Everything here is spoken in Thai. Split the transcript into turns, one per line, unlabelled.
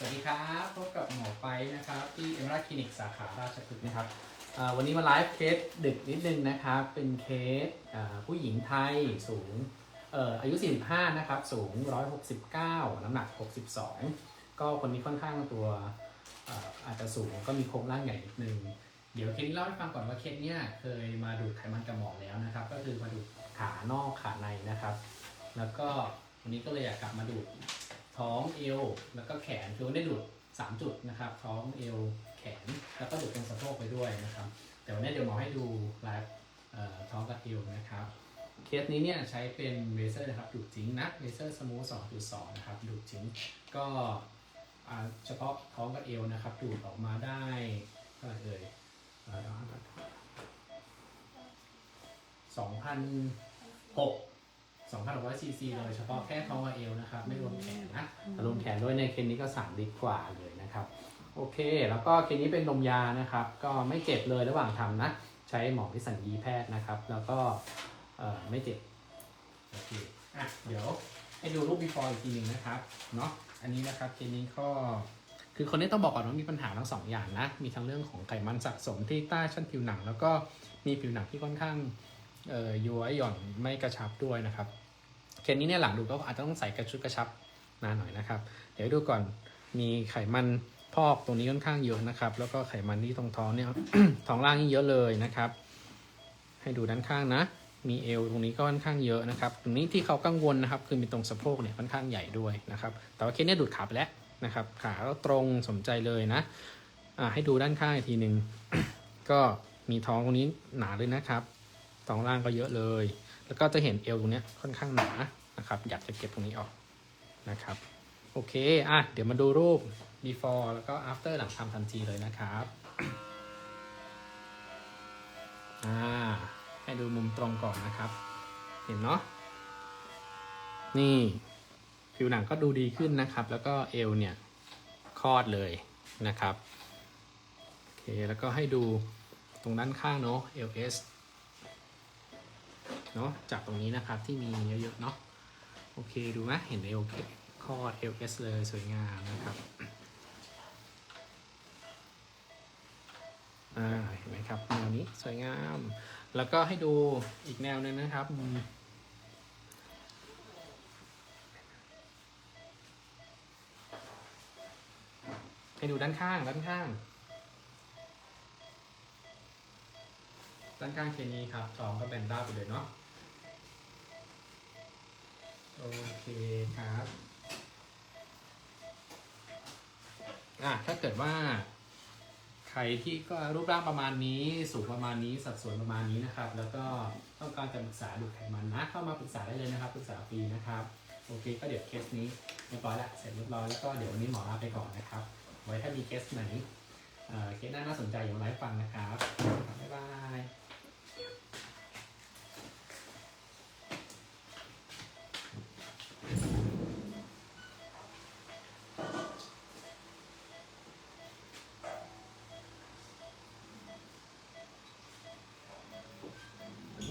สวัสดีครับพบกับหมอไปนะครับ ที่เอมราคลินิกสาขาราชพฤกษ์นะครับวันนี้มาไลฟ์เคสดึกนิดนึงนะครับ เป็นเคสผู้หญิงไทยสูงอออายุ 45 นะครับ สูง 169 น้ำหนัก 62 ก็คนนี้ค่อนข้างตัวอาอาจจะสูงก็มีโครงร่างใหญ่นิดนึง เดี๋ยวเคสนี้เล่าให้ฟังก่อนว่าเคสเนี้ยเคยมาดูดไขมันกับหมอแล้วนะครับ ก็คือมาดูดขานอกขาในนะครับ แล้วก็วันนี้ก็เลยอยากกลับมาดูด ท้องเอวแล้วก็แขนคือได้ดูด3 จุดนะครับ ท้องเอวแขนแล้วก็ดูดตรงสะโพกไปด้วยนะครับแต่วันนี้เดี๋ยวหมอให้ดูไลฟ์ท้องกับเอวนะครับเคสนี้เนี่ยใช้เป็นเวเซอร์นะครับดูดจิงนะเวเซอร์สมูท2.2นะครับดูดจิงก็เฉพาะท้องกับเอวนะครับ ดูดออกมาได้เท่าไหร่เอ่ยสองพันหก 2,600ซีซีเลยเฉพาะแค่ท้องกับเอวนะครับ ไม่รวมแขนนะแต่รวมแขนด้วยในเคสนี้ก็3ลิตรกว่าเลยนะครับ โอเค แล้วก็เคสนี้เป็นนมยานะครับ ก็ไม่เจ็บเลยระหว่างทำนะ ใช้หมอที่สัญญีแพทย์นะครับ แล้วก็เอ่อไม่เจ็บโอเคอะเดี๋ยวให้ดูรูป before อีกทีหนึ่งนะครับเนาะอันนี้นะครับเคสนี้ก็คือคนนี้ต้องบอกก่อนว่ามีปัญหาทั้งสองอย่างนะ มีทั้งเรื่องของไขมันสะสมที่ใต้ชั้นผิวหนัง แล้วก็มีผิวหนังที่ค่อนข้างเอ่อ ย้วยหย่อนไม่กระชับด้วยนะครับเคสนี้เนี่ยหลังดูก็อาจจะต้องใส่กระชุดกระชับนานหน่อยนะครับ เดี๋ยวดูก่อนมีไขมันพอกตรงนี้ค่อนข้างเยอะนะครับ แล้วก็ไขมันที่ตรงท้องเนี่ยท้องล่างนี่เยอะเลยนะครับ ให้ดูด้านข้างนะมีเอวตรงนี้ก็ค่อนข้างเยอะนะครับ ตรงนี้ที่เขากังวลนะครับ คือมีตรงสะโพกเนี่ยค่อนข้างใหญ่ด้วยนะครับ แต่ว่าเคสเนี้ดูดขาไปแล้วนะครับ ขาก็ตรงสมใจเลยนะอ่าให้ดูด้านข้างอีกทีหนึ่งก็มีท้องตรงนี้หนาเลยนะครับ ท้องล่างก็เยอะเลย แล้วก็จะเห็นเอวตรงนี้ค่อนข้างหนานะครับ อยากจะเก็บตรงนี้ออกนะครับ โอเค อะ เดี๋ยวมาดูรูป before แล้วก็ after หลังทำทันทีเลยนะครับอ่าให้ดูมุมตรงก่อนนะครับ เห็นเนาะ นี่ ผิวหนังก็ดูดีขึ้นนะครับ แล้วก็เอวเนี่ยคลอดเลยนะครับ โอเค แล้วก็ให้ดูตรงด้านข้างเนาะ LS เนาะจากตรงนี้นะครับที่มีเยอะๆเนาะโอเคดูไหมเห็นเอลคอด LS เลยสวยงามนะครับอ่าเห็นไหมครับแนวนี้สวยงาม แล้วก็ให้ดูอีกแนวนึงนะครับให้ดูด้านข้างด้านข้าง ด้านข้างเคนี้ครับทองก็แบนด้าไปเลยเนาะ เคครับอะถ้าเกิดว่า ใครที่ก็รูปร่างประมาณนี้ สูงประมาณนี้สัดส่วนประมาณนี้นะครับ แล้วก็ต้องการจะปรึกษาดูดไขมันนะเข้ามาปรึกษาได้เลยนะครับปรึกษาฟรีนะครับโอเค ก็เดี๋ยวเคสนี้เรียบร้อยละเสร็จเรียบร้อยแล้วก็เดี๋ยววันนี้หมอลาไปก่อนนะครับ ไว้ถ้ามีเคสไหนเเคสหน้าน่าสนใจอย่ามาไลฟ์ฟังนะครับบ๊ายบาย